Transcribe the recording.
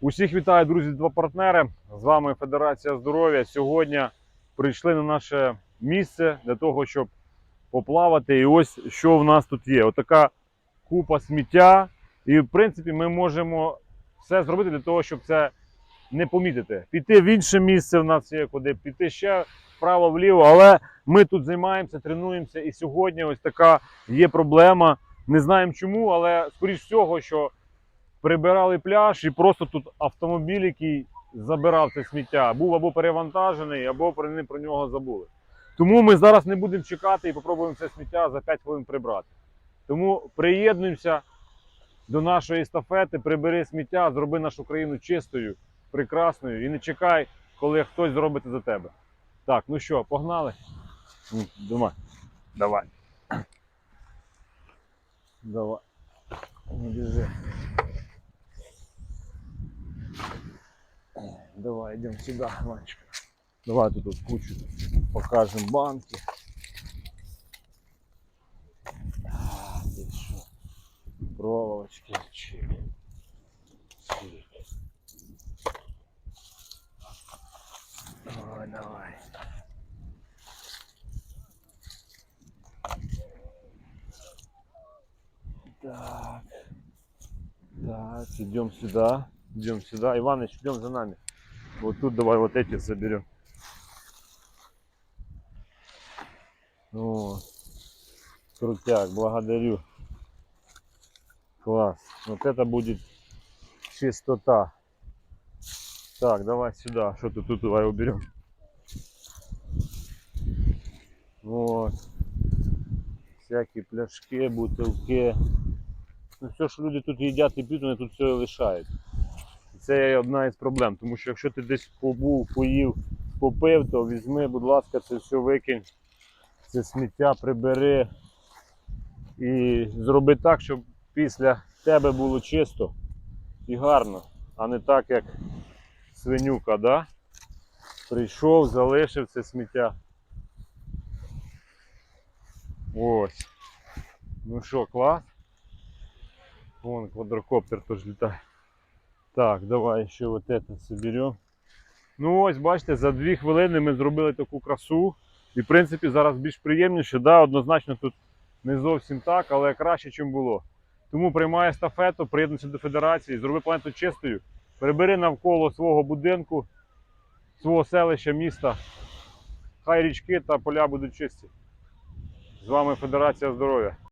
Усіх вітаю, друзі, два партнери. З вами Федерація здоров'я. Сьогодні прийшли на наше місце для того, щоб поплавати. І ось що в нас тут є. Отака купа сміття. І, в принципі, ми можемо все зробити для того, щоб це не помітити. Піти в інше місце в нас є, куди піти ще вправо-вліво. Але ми тут займаємося, тренуємося. І сьогодні ось така є проблема. Не знаємо чому, але скоріш всього, що прибирали пляж і просто тут автомобіль, який забирав це сміття, був або перевантажений, або про, вони про нього забули. Тому ми зараз не будемо чекати і попробуємо це сміття за 5 хвилин прибрати. Тому приєднуємося до нашої естафети, прибери сміття, зроби нашу країну чистою, прекрасною і не чекай, коли хтось зробить за тебе. Так, ну що, погнали? Ну, Думай. Давай. Давай. Не біжи. Давай, идем сюда, мальчик. Давай тут, кучу покажем банки. А, шо? Проволочки. Чик. Давай, давай. Так. Так, идем сюда. Идем сюда. Иваныч, идем за нами. Вот тут давай вот эти заберем. О, крутяк, благодарю. Класс. Вот это будет чистота. Так, давай сюда. Что ты тут давай уберем. Вот. Всякі пляшки, бутилки. Ну, все, що люди тут їдять і п'ють, вони тут все лишають. Це одна із проблем, тому що якщо ти десь побув, поїв, попив, то візьми, будь ласка, це все викинь, це сміття прибери і зроби так, щоб після тебе було чисто і гарно, а не так, як свинюка, да? прийшов, залишив це сміття. Ось. Ну що, клас? Вон квадрокоптер теж літає. Так, давай ще вот это соберем. Ну ось, бачите, за дві хвилини ми зробили таку красу. І в принципі зараз більш приємніше, да, однозначно тут не зовсім так, але краще, ніж було. Тому приймай естафету, приєднуйся до федерації, зроби планету чистою, прибери навколо свого будинку, свого селища, міста. Хай річки та поля будуть чисті. З вами Федерація здоров'я.